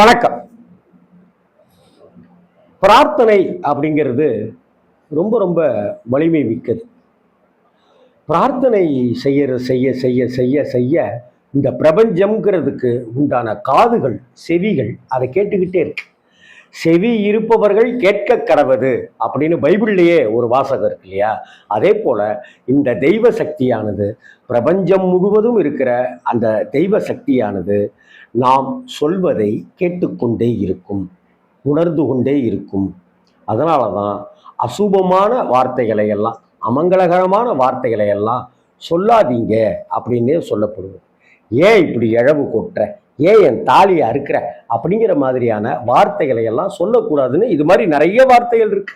வணக்கம். பிரார்த்தனை அப்படிங்கிறது ரொம்ப ரொம்ப வலிமை மிக்கது. பிரார்த்தனை செய்ய செய்ய செய்ய செய்ய செய்ய இந்த பிரபஞ்சம்ங்கிறதுக்கு உண்டான காதுகள் செவிகள் அதை கேட்டுக்கிட்டே இருக்கு. செவி இருப்பவர்கள் கேட்க கடவது அப்படின்னு பைபிள்லேயே ஒரு வாசகம் இருக்கு இல்லையா? அதே போல் இந்த தெய்வ சக்தியானது பிரபஞ்சம் முழுவதும் இருக்கிற அந்த தெய்வ சக்தியானது நாம் சொல்வதை கேட்டுக்கொண்டே இருக்கும் உணர்ந்து கொண்டே இருக்கும். அதனால தான் அசுபமான வார்த்தைகளை எல்லாம் அமங்கலகரமான வார்த்தைகளை எல்லாம் சொல்லாதீங்க அப்படின்னே சொல்லப்படுவோம். ஏன் இப்படி இழவு கொட்டுற? ஏன் என் தாலியை அறுக்கிற? அப்படிங்கிற மாதிரியான வார்த்தைகளை எல்லாம் சொல்லக்கூடாதுன்னு இது மாதிரி நிறைய வார்த்தைகள் இருக்கு.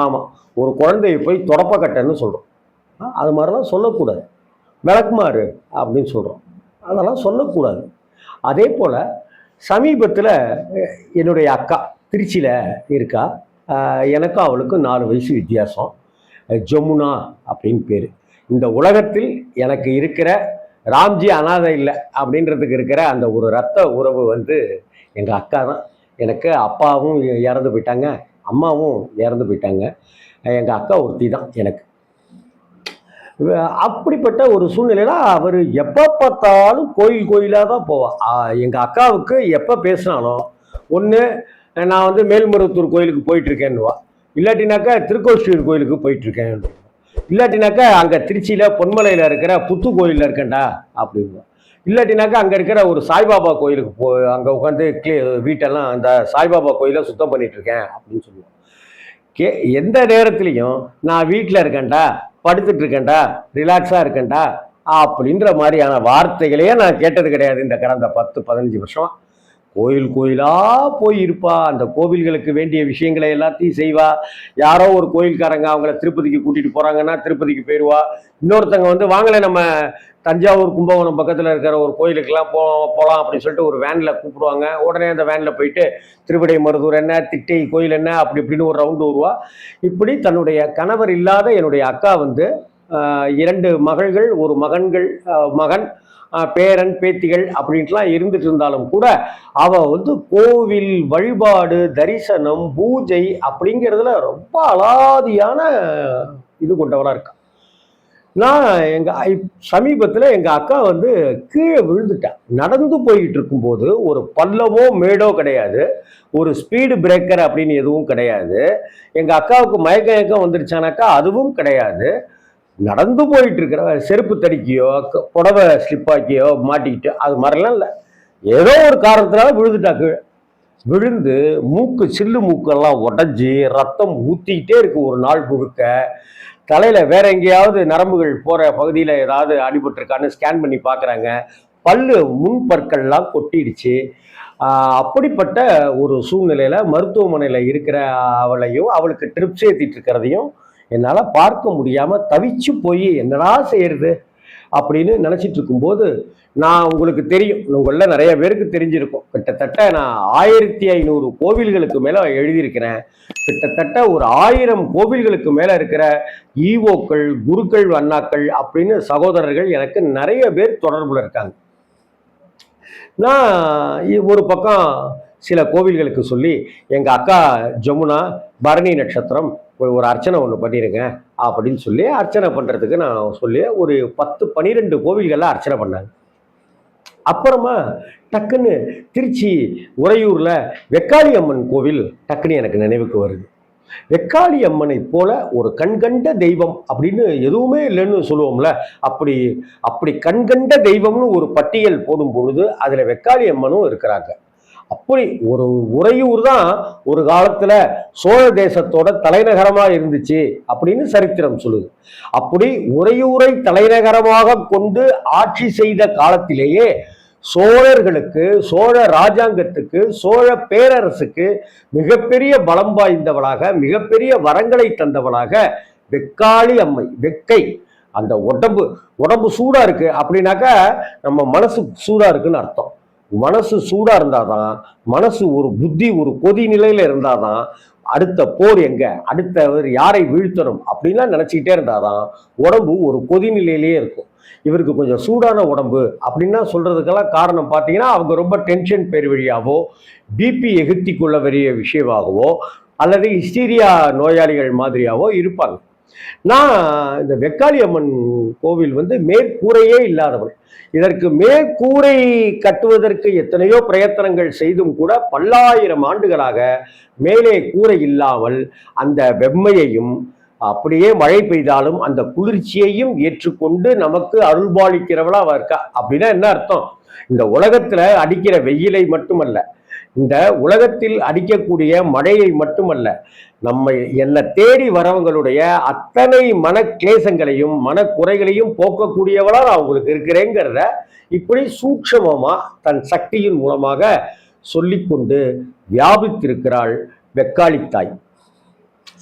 ஆமாம் ஒரு குழந்தைய போய் தொடப்பக்கட்டைன்னு சொல்கிறோம் அது மாதிரிலாம் சொல்லக்கூடாது. விளக்குமாறு அப்படின்னு சொல்கிறோம் அதெல்லாம் சொல்லக்கூடாது. அதே போல் சமீபத்தில் என்னுடைய அக்கா திருச்சியில் இருக்கா. எனக்கும் அவளுக்கும் நாலு வயசு வித்தியாசம். ஜமுனா அப்படின்னு பேர். இந்த உலகத்தில் எனக்கு இருக்கிற ராம்ஜி அனாதை இல்லை அப்படின்றதுக்கு இருக்கிற அந்த ஒரு ரத்த உறவு வந்து எங்கள் அக்கா தான். எனக்கு அப்பாவும் இறந்து போயிட்டாங்க அம்மாவும் இறந்து போயிட்டாங்க. எங்கள் அக்கா ஒருத்தி தான் எனக்கு. அப்படிப்பட்ட ஒரு சூழ்நிலையில் அவர் எப்போ பார்த்தாலும் கோயில் கோயிலாக தான் போவாள் எங்கள் அக்காவுக்கு எப்போ பேசினாலும் ஒன்று நான் வந்து மேல்மருவத்தூர் கோயிலுக்கு போயிட்டுருக்கேன்னுவா இல்லாட்டினாக்கா திருக்கோஷ்டியூர் கோயிலுக்கு போயிட்டுருக்கேன் இல்லாட்டினாக்கா அங்கே திருச்சியில் பொன்மலையில் இருக்கிற புத்து கோயிலில் இருக்கேன்டா அப்படின்னு இல்லாட்டினாக்கா அங்கே இருக்கிற ஒரு சாய்பாபா கோயிலுக்கு போ அங்கே உட்காந்து கிளீ வீட்டெல்லாம் அந்த சாய்பாபா கோயிலை சுத்தம் பண்ணிட்டு இருக்கேன் அப்படின்னு சொல்லுவோம். கே எந்த நேரத்துலையும் நான் வீட்டில் இருக்கேன்டா படுத்துட்டு இருக்கேன்டா ரிலாக்ஸாக இருக்கேன்டா அப்படின்ற மாதிரியான வார்த்தைகளையே நான் கேட்டது கிடையாது இந்த கடந்த பத்து பதினஞ்சு வருஷம். கோயில் கோயிலாக போய் இருப்பா. அந்த கோவில்களுக்கு வேண்டிய விஷயங்களை எல்லாத்தையும் செய்வா. யாரோ ஒரு கோயில்காரங்க அவங்கள திருப்பதிக்கு கூட்டிகிட்டு போகிறாங்கன்னா திருப்பதிக்கு போயிடுவா இன்னொருத்தங்க வந்து வாங்களே நம்ம தஞ்சாவூர் கும்பகோணம் பக்கத்தில் இருக்கிற ஒரு கோயிலுக்கெல்லாம் போ போகலாம் அப்படின்னு சொல்லிட்டு ஒரு வேனில் கூப்பிடுவாங்க. உடனே அந்த வேனில் போயிட்டு திருவிடை மருதூர் என்ன? திட்டை கோயில் என்ன? அப்படி இப்படின்னு ஒரு ரவுண்டு வருவா. இப்படி தன்னுடைய கணவர் இல்லாத என்னுடைய அக்கா வந்து இரண்டு மகள்கள் ஒரு மகன்கள் மகன் பேரன் பேத்திகள் அப்படின்ட்டுலாம் இருந்துட்டு இருந்தாலும் கூட அவ வந்து கோவில் வழிபாடு தரிசனம் பூஜை அப்படிங்கிறதுல ரொம்ப அலாதியான இது கொண்டவராக இருக்கா. நான் எங்கள் சமீபத்தில் எங்கள் அக்கா வந்து கீழே விழுந்துட்டேன் நடந்து போய்கிட்டு இருக்கும்போது ஒரு பள்ளமோ மேடோ கிடையாது. ஒரு ஸ்பீடு பிரேக்கர் அப்படின்னு எதுவும் கிடையாது. எங்கள் அக்காவுக்கு மயக்க மயக்கம் வந்துருச்சானாக்கா அதுவும் கிடையாது. நடந்து போயிட்டு இருக்கிற செருப்பு தடிக்கியோ க- புடவை ஸ்லிப்பாக்கியோ மாட்டிக்கிட்டோ அது மாதிரிலாம் இல்லை. ஏதோ ஒரு காரணத்தினால விழுந்துட்டா கீழே. விழுந்து மூக்கு சில்லு மூக்கெல்லாம் உடஞ்சி ரத்தம் ஊற்றிக்கிட்டே இருக்கு ஒரு நாள் முழுக்க. தலையில் வேற எங்கேயாவது நரம்புகள் போகிற பகுதியில் ஏதாவது அடிபட்டிருக்கான்னு ஸ்கேன் பண்ணி பார்க்குறாங்க பல்லு முன் பற்கள்லாம் கொட்டிடுச்சு. அப்படிப்பட்ட ஒரு சூழ்நிலையில் மருத்துவமனையில் இருக்கிற அவளையும் அவளுக்கு ட்ரிப்ஸ் ஏற்றிட்டு இருக்கிறதையும் என்னால் பார்க்க முடியாமல் தவிச்சு போய் என்னடா செய்யறது அப்படின்னு நினச்சிட்டு இருக்கும்போது நான் உங்களுக்கு தெரியும். உங்களில் நிறைய பேருக்கு தெரிஞ்சிருக்கும். கிட்டத்தட்ட நான் ஆயிரத்தி ஐநூறு கோவில்களுக்கு மேலே எழுதியிருக்கிறேன். கிட்டத்தட்ட ஒரு ஆயிரம் கோவில்களுக்கு மேலே இருக்கிற ஈவோக்கள் குருக்கள் அண்ணாக்கள் அப்படின்னு சகோதரர்கள் எனக்கு நிறைய பேர் தொடர்பில் இருக்காங்க. நான் ஒரு பக்கம் சில கோவில்களுக்கு சொல்லி எங்கள் அக்கா ஜமுனா பரணி நட்சத்திரம் ஒரு அர்ச்சனை ஒன்று பண்ணிடுங்க அப்படின்னு சொல்லி அர்ச்சனை பண்ணுறதுக்கு நான் சொல்லி ஒரு பத்து பன்னிரெண்டு கோவில்களில் அர்ச்சனை பண்ணாங்க. அப்புறமா டக்குன்னு திருச்சி உறையூரில் வெக்காளி அம்மன் கோவில் டக்குன்னு எனக்கு நினைவுக்கு வருது. வெக்காளி அம்மனை போல ஒரு கண்கண்ட தெய்வம் அப்படின்னு எதுவுமே இல்லைன்னு சொல்லுவோம்ல அப்படி அப்படி கண்கண்ட தெய்வம்னு ஒரு பட்டியல் போடும் பொழுது அதில் வெக்காளி அம்மனும் இருக்கிறாங்க. அப்படி ஒரு உறையூர் தான் ஒரு காலத்துல சோழ தேசத்தோட தலைநகரமா இருந்துச்சு அப்படின்னு சரித்திரம் சொல்லுது. அப்படி உறையூரை தலைநகரமாக கொண்டு ஆட்சி செய்த காலத்திலேயே சோழர்களுக்கு சோழ ராஜாங்கத்துக்கு சோழ பேரரசுக்கு மிகப்பெரிய பலம் வாய்ந்தவளாக மிகப்பெரிய வரங்களை தந்தவளாக வெக்காளி அம்மை வெக்கை. அந்த உடம்பு உடம்பு சூடா இருக்கு. அப்படின்னாக்கா நம்ம மனசு சூடா இருக்குன்னு அர்த்தம். மனசு இருந்தால் தான் மனசு ஒரு புத்தி ஒரு கொதி இருந்தால் தான் அடுத்த போர் எங்கே அடுத்தவர் யாரை வீழ்த்தணும் அப்படின்லாம் இருந்தால் தான் உடம்பு ஒரு கொதி நிலையிலேயே இருக்கும். இவருக்கு கொஞ்சம் சூடான உடம்பு அப்படின்னா சொல்றதுக்கெல்லாம் காரணம் பார்த்தீங்கன்னா அவங்க ரொம்ப டென்ஷன் பேர் வழியாகவோ பிபி எகுத்தி கொள்ள வரிய விஷயமாகவோ அல்லது ஹிஸ்டீரியா நோயாளிகள் மாதிரியாவோ இருப்பாங்க. நான் இந்த வெக்காளி அம்மன் கோவில் வந்து மேற்கூரையே இல்லாதவள் இதற்கு மேற்கூரை கட்டுவதற்கு எத்தனையோ பிரயத்தனங்கள் செய்தும் கூட பல்லாயிரம் ஆண்டுகளாக மேலே கூரை இல்லாமல் அந்த வெம்மையையும் அப்படியே மழை பெய்தாலும் அந்த குளிர்ச்சியையும் ஏற்றுக்கொண்டு நமக்கு அருள்பாலிக்கிறவளா இருக்கா? அப்படின்னா என்ன அர்த்தம்? இந்த உலகத்துல அடிக்கிற வெயிலை மட்டுமல்ல இந்த உலகத்தில் அடிக்கக்கூடிய மழையை மட்டுமல்ல நம்ம என்னை தேடி வரவங்களுடைய அத்தனை மன கிளேசங்களையும் மனக்குறைகளையும் போக்கக்கூடியவளா நான் உங்களுக்கு இருக்கிறேங்கிறத இப்படி சூட்சமமாக தன் சக்தியின் மூலமாக சொல்லிக்கொண்டு வியாபித்திருக்கிறாள் வெக்காளித்தாய்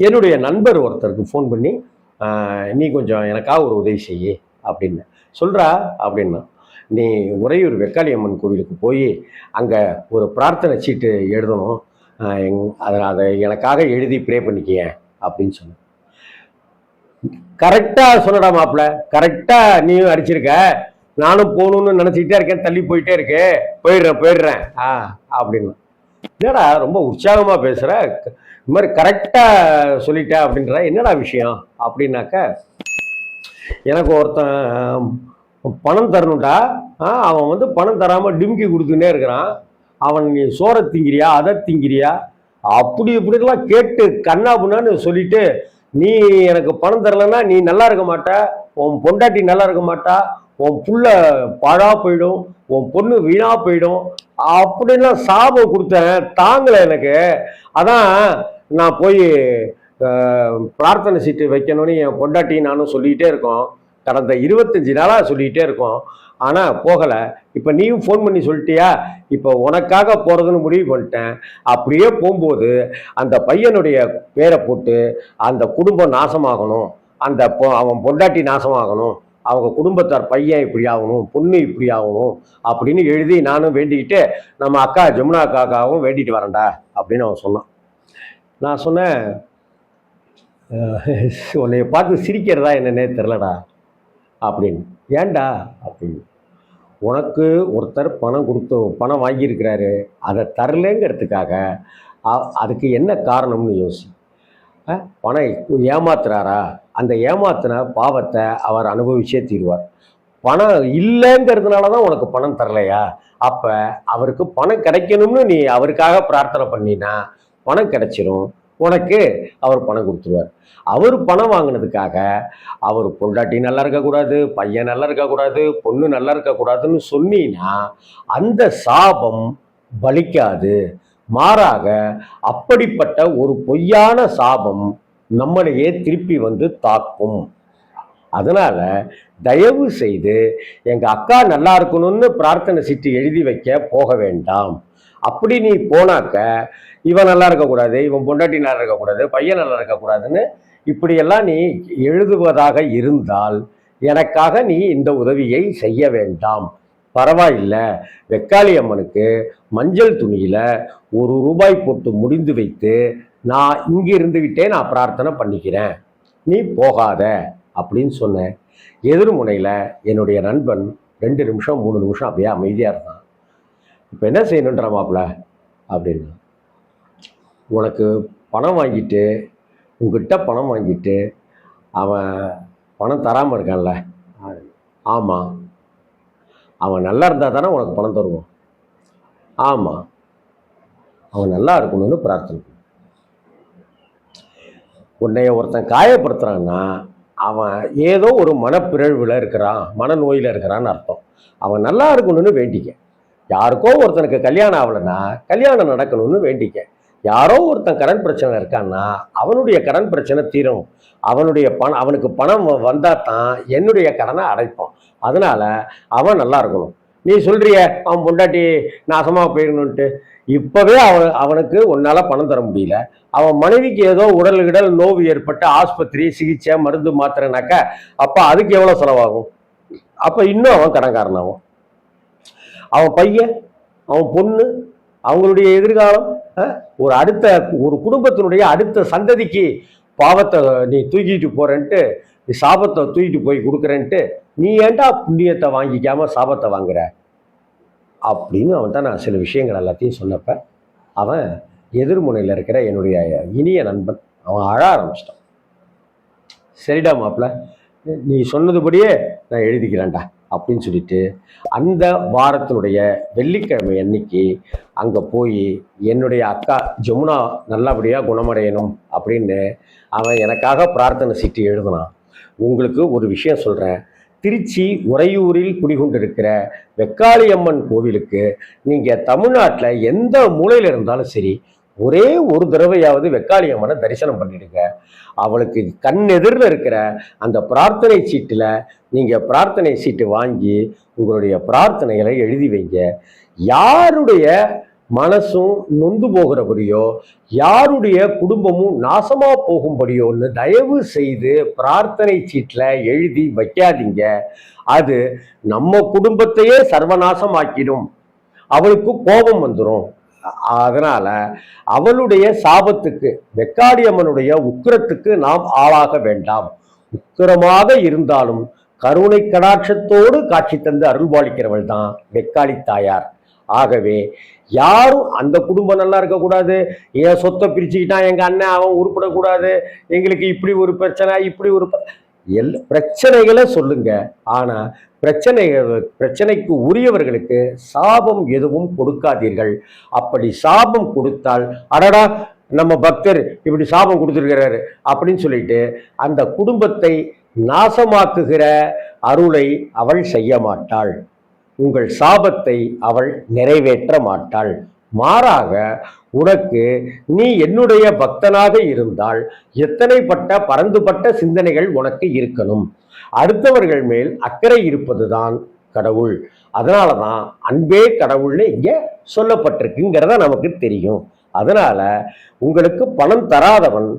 என்னுடைய நண்பர் ஒருத்தருக்கு ஃபோன் பண்ணி நீ கொஞ்சம் எனக்காக ஒரு உதவி செய்ய அப்படின்னு. சொல்கிறா அப்படின்னா நீ உறையூர் வெக்காளியம்மன் கோவிலுக்கு போய் அங்கே ஒரு பிரார்த்தனை சீட்டு எழுதணும். எங் அதை அதை எனக்காக எழுதி ப்ரே பண்ணிக்கிய அப்படின்னு சொன்னேன். கரெக்டாக சொல்லடா மாப்பிள்ள கரெக்டாக நீயும் அடிச்சிருக்க. நானும் போகணும்னு நினச்சிக்கிட்டே இருக்கேன். தள்ளி போயிட்டே இருக்கு. போயிடுறேன் போயிடுறேன். ஆ அப்படின்னு. என்னடா ரொம்ப உற்சாகமாக பேசுகிற இது மாதிரி கரெக்டாக சொல்லிட்டேன் அப்படின்ற என்னடா விஷயம்? அப்படின்னாக்க எனக்கு ஒருத்தன் பணம் தரணும்டா. ஆ அவன் வந்து பணம் தராமல் டிம்கி கொடுத்துக்கிட்டே இருக்கிறான். அவன் நீ சோற திங்கிறியா? அதை திங்கிறியா? அப்படி இப்படிலாம் கேட்டு கண்ணா புண்ணான்னு சொல்லிட்டு நீ எனக்கு பணம் தரலைன்னா நீ நல்லா இருக்க மாட்ட. உன் பொண்டாட்டி நல்லா இருக்க மாட்டா. உன் புள்ள பாழா போயிடும். உன் பொண்ணு வீணா போயிடும். அப்படின்லாம் சாபம் கொடுத்தேன். தாங்கலை எனக்கு. அதான் நான் போய் பிரார்த்தனை சீட்டு வைக்கணும்னு என் பொண்டாட்டி நானும் சொல்லிக்கிட்டே இருக்கோம். கடந்த இருபத்தஞ்சி நாளாக சொல்லிக்கிட்டே இருக்கோம். ஆனால் போகலை. இப்போ நீயும் ஃபோன் பண்ணி சொல்லிட்டியா? இப்போ உனக்காக போகிறதுன்னு முடிவு பண்ணிட்டேன். அப்படியே போகும்போது அந்த பையனுடைய பேரை போட்டு அந்த குடும்பம் நாசமாகணும். அந்த பொ அவன் பொண்டாட்டி நாசமாகணும். அவங்க குடும்பத்தார் பையன் இப்படி ஆகணும். பொண்ணு இப்படி ஆகணும். அப்படின்னு எழுதி நானும் வேண்டிக்கிட்டு நம்ம அக்கா ஜமுனா அக்காக்காவும் வேண்டிட்டு வரேன்டா அப்படின்னு அவன் சொன்னான். நான் சொன்னேன் உன்னைய பார்த்து சிரிக்கிறதா என்னன்னே தெரிலடா அப்படின்னு. ஏன்டா அப்படின்னு. உனக்கு ஒருத்தர் பணம் கொடுத்து பணம் வாங்கியிருக்கிறாரு. அதை தரலைங்கிறதுக்காக அதுக்கு என்ன காரணம்னு யோசி. பணம் ஏமாத்துறாரா? அந்த ஏமாத்தின பாவத்தை அவர் அனுபவிச்சே தீருவார். பணம் இல்லைங்கிறதுனால தான் உனக்கு பணம் தரலையா? அப்போ அவருக்கு பணம் கிடைக்கணும்னு நீ அவருக்காக பிரார்த்தனை பண்ணினா பணம் கிடைச்சிரும். உனக்கு அவர் பணம் கொடுத்துருவார். அவர் பணம் வாங்கினதுக்காக அவர் பொண்டாட்டி நல்லா இருக்கக்கூடாது பையன் நல்லா இருக்கக்கூடாது பொண்ணு நல்லா இருக்கக்கூடாதுன்னு சொன்னீன்னா அந்த சாபம் பலிக்காது. மாறாக அப்படிப்பட்ட ஒரு பொய்யான சாபம் நம்மளையே திருப்பி வந்து தாக்கும். அதனால் தயவு செய்து எங்கள் அக்கா நல்லா இருக்கணும்னு பிரார்த்தனை சீட்டு எழுதி வைக்க போக வேண்டாம். அப்படி நீ போனாக்க இவன் நல்லா இருக்கக்கூடாது இவன் பொண்டாட்டி நல்லா இருக்கக்கூடாது பையன் நல்லா இருக்கக்கூடாதுன்னு இப்படியெல்லாம் நீ எழுதுவதாக இருந்தால் எனக்காக நீ இந்த உதவியை செய்ய வேண்டாம். பரவாயில்லை. வெக்காளி அம்மனுக்கு மஞ்சள் துணியில் ஒரு ரூபாய் போட்டு முடிந்து வைத்து நான் இங்கே இருந்துக்கிட்டே நான் பிரார்த்தனை பண்ணிக்கிறேன். நீ போகாத அப்படின்னு சொன்னேன் எதிர்முனையில் என்னுடைய நண்பன் ரெண்டு நிமிஷம் மூணு நிமிஷம் அப்படியே அமைதியாக இருந்தான். இப்போ என்ன செய்யணுன்ற மாப்பிள்ள அப்படின்னா உனக்கு பணம் வாங்கிட்டு உங்ககிட்ட பணம் வாங்கிட்டு அவன் பணம் தராமல் இருக்கான்ல. ஆமாம் அவன் நல்லா இருந்தால் தானே உனக்கு பணம் தருவான். ஆமாம் அவன் நல்லா இருக்கணும்னு பிரார்த்தனை. உன்னைய ஒருத்தன் காயப்படுத்துறான்னா அவன் ஏதோ ஒரு மனப்பிறழ்வில் இருக்கிறான் மனநோயில் இருக்கிறான்னு அர்த்தம். அவன் நல்லா இருக்கணும்னு வேண்டிக்க. யாருக்கோ ஒருத்தனுக்கு கல்யாணம் ஆகலைன்னா கல்யாணம் நடக்கணும்னு வேண்டிக்க. யாரோ ஒருத்தன் கடன் பிரச்சனை இருக்கான்னா அவனுடைய கடன் பிரச்சனை தீரும். அவனுடைய பணம் அவனுக்கு பணம் வந்தால் தான் என்னுடைய கடனை அடைப்பான். அதனால் அவன் நல்லா இருக்கணும். நீ சொல்றிய அவன் பொண்டாட்டி நாசமாக போயிடணுன்ட்டு இப்போவே அவன் அவனுக்கு உன்னால் பணம் தர முடியல. அவன் மனைவிக்கு ஏதோ உடல் இடல் நோவு ஏற்பட்டு ஆஸ்பத்திரி சிகிச்சை மருந்து மாத்திரைனாக்கா அப்போ அதுக்கு எவ்வளோ செலவாகும்? அப்போ இன்னும் அவன் கடன்காரனாகும் அவன் பையன் அவன் பொண்ணு அவங்களுடைய எதிர்காலம் ஒரு அடுத்த ஒரு குடும்பத்தினுடைய அடுத்த சந்ததிக்கு பாவத்தை நீ தூக்கிட்டு போறேன்ட்டு நீ சாபத்தை தூக்கிட்டு போய் கொடுக்குறேன்ட்டு நீ ஏன்டா புண்ணியத்தை வாங்கிக்காம சாபத்தை வாங்குற? அப்படின்னு அவன்கிட்ட நான் சில விஷயங்கள் எல்லாத்தையும் சொன்னப்ப அவன் எதிர்முனையில் இருக்கிற என்னுடைய இனிய நண்பன் அவன் அழ ஆரம்பிச்சிட்டான். சரிடா மாப்பிள்ள நீ சொன்னதுபடியே நான் எழுதிக்கிறேன்டா. அப்படின்னு சொல்லிட்டு அந்த வாரத்தினுடைய வெள்ளிக்கிழமை அன்னைக்கு அங்கே போய் என்னுடைய அக்கா ஜமுனா நல்லபடியாக குணமடையணும் அப்படின்னு அவன் எனக்காக பிரார்த்தனை சீட்டு எழுதினான் உங்களுக்கு ஒரு விஷயம் சொல்கிறேன் திருச்சி உறையூரில் குடிகொண்டிருக்கிற வெக்காளியம்மன் கோவிலுக்கு நீங்கள் தமிழ்நாட்டில் எந்த மூலையில் இருந்தாலும் சரி ஒரே ஒரு தடவையாவது வெக்காளியம்மனை தரிசனம் பண்ணிடுங்க. அவளுக்கு கண் எதிரில் இருக்கிற அந்த பிரார்த்தனை சீட்டில் நீங்கள் பிரார்த்தனை சீட்டு வாங்கி உங்களுடைய பிரார்த்தனைகளை எழுதி வைங்க. யாருடைய மனசும் நொந்து போகிறபடியோ யாருடைய குடும்பமும் நாசமா போகும்படியோன்னு தயவு செய்து பிரார்த்தனை சீட்டில் எழுதி வைக்காதீங்க. அது நம்ம குடும்பத்தையே சர்வநாசமாக்கிடும். அவளுக்கு கோபம் வந்துடும் அதனால் அவளுடைய சாபத்துக்கு வெக்காளியம்மனுடைய உக்கிரத்துக்கு நாம் ஆளாக வேண்டாம். உக்கிரமாக இருந்தாலும் கருணை கடாட்சத்தோடு காட்சி தந்து அருள்பாலிக்கிறவள் தான் வெக்காளி தாயார். ஆகவே யாரும் அந்த குடும்பம் நல்லா இருக்கக்கூடாது. என் சொத்தை பிரிச்சுக்கிட்டான் எங்கள் அண்ணன்? அவன் உருப்பிடக்கூடாது. எங்களுக்கு இப்படி ஒரு பிரச்சனை இப்படி ஒரு எல் பிரச்சனைகளை சொல்லுங்க. ஆனால் பிரச்சனைகள் பிரச்சனைக்கு உரியவர்களுக்கு சாபம் எதுவும் கொடுக்காதீர்கள். அப்படி சாபம் கொடுத்தால் அடடா நம்ம பக்தர் இப்படி சாபம் கொடுத்துருக்கிறாரு அப்படின்னு சொல்லிட்டு அந்த குடும்பத்தை நாசமாக்குகிற அருளை அவள் செய்ய மாட்டாள். உங்கள் சாபத்தை அவள் நிறைவேற்ற மாட்டாள். மாறாக உனக்கு நீ என்னுடைய பக்தனாக இருந்தால் எத்தனைப்பட்ட பரந்துபட்ட சிந்தனைகள் உனக்கு இருக்கணும்? அடுத்தவர்கள் மேல் அக்கறை இருப்பதுதான் கடவுள். அதனால தான் அன்பே கடவுள்னு இங்கே சொல்லப்பட்டிருக்குங்கிறத நமக்கு தெரியும். அதனால உங்களுக்கு பணம் தராதவன்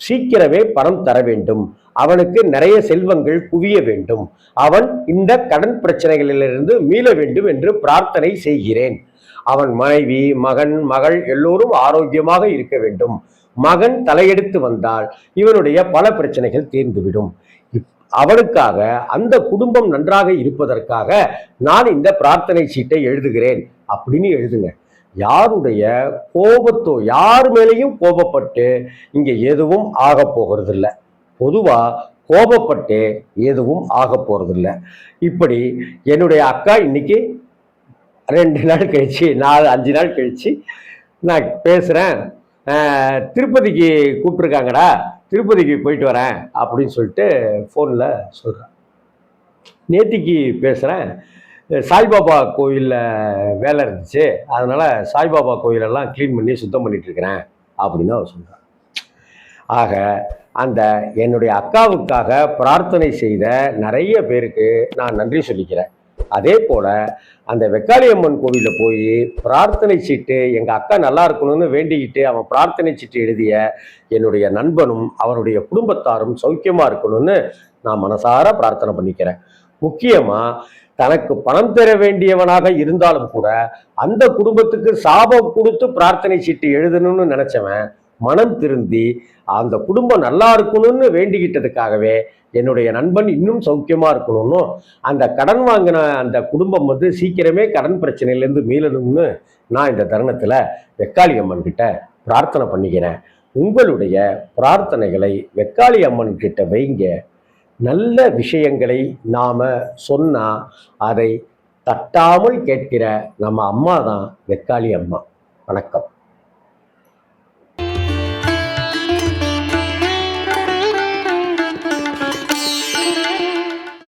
சீக்கிரமே பணம் தர வேண்டும். அவனுக்கு நிறைய செல்வங்கள் குவிய வேண்டும். அவன் இந்த கடன் பிரச்சனைகளிலிருந்து மீள வேண்டும் என்று பிரார்த்தனை செய்கிறேன். அவன் மனைவி மகன் மகள் எல்லோரும் ஆரோக்கியமாக இருக்க வேண்டும். மகன் தலையெடுத்து வந்தால் இவனுடைய பல பிரச்சனைகள் தீர்ந்துவிடும். இப்- அவனுக்காக அந்த குடும்பம் நன்றாக இருப்பதற்காக நான் இந்த பிரார்த்தனை சீட்டை எழுதுகிறேன். அப்படின்னு எழுதுங்க. யாருடைய கோபத்தோ யார் மேலேயும் கோபப்பட்டு இங்கே எதுவும் ஆக போகிறதில்ல. பொதுவாக கோபப்பட்டு எதுவும் ஆக போகிறதில்ல. இப்படி என்னுடைய அக்கா இன்னைக்கு ரெண்டு நாள் கழிச்சு நாலு அஞ்சு நாள் கழிச்சு நான் பேசுகிறேன் திருப்பதிக்கு கூப்பிட்ருக்காங்கடா திருப்பதிக்கு போயிட்டு வரேன் அப்படின்னு சொல்லிட்டு ஃபோனில் சொல்கிறேன் நேத்திக்கு பேசுகிறேன் சாய்பாபா கோயிலில் வேலை இருந்துச்சு. அதனால் சாய்பாபா கோயிலெல்லாம் க்ளீன் பண்ணி சுத்தம் பண்ணிகிட்ருக்கிறேன் அப்படின்னு அவர் சொல்கிறார் ஆக அந்த என்னுடைய அக்காவுக்காக பிரார்த்தனை செய்த நிறைய பேருக்கு நான் நன்றி சொல்லிக்கிறேன். அதே போல அந்த வெக்காளியம்மன் கோவிலில் போய் பிரார்த்தனை சீட்டு எங்கள் அக்கா நல்லா இருக்கணும்னு வேண்டிக்கிட்டு அவன் பிரார்த்தனை சீட்டு எழுதிய என்னுடைய நண்பனும் அவருடைய குடும்பத்தாரும் சௌக்கியமாக இருக்கணும்னு நான் மனசார பிரார்த்தனை பண்ணிக்கிறேன். முக்கியமாக தனக்கு பணம் தர வேண்டியவனாக இருந்தாலும் கூட அந்த குடும்பத்துக்கு சாபம் கொடுத்து பிரார்த்தனை சீட்டு எழுதணும்னு நினச்சவன் மனம் திருந்தி அந்த குடும்பம் நல்லா இருக்கணும்னு வேண்டிக்கிட்டதுக்காகவே என்னுடைய நண்பன் இன்னும் சௌக்கியமாக இருக்கணும்னு அந்த கடன் வாங்கின அந்த குடும்பம் வந்து சீக்கிரமே கடன் பிரச்சனையிலேருந்து மீளணும்னு நான் இந்த தருணத்தில் வெக்காளி அம்மன் கிட்ட பிரார்த்தனை பண்ணிக்கிறேன். உங்களுடைய பிரார்த்தனைகளை வெக்காளி அம்மன் கிட்ட வைங்க. நல்ல விஷயங்களை நாம் சொன்னால் அதை தட்டாமல் கேட்கிற நம்ம அம்மா தான் வெக்காளி அம்மா. வணக்கம்.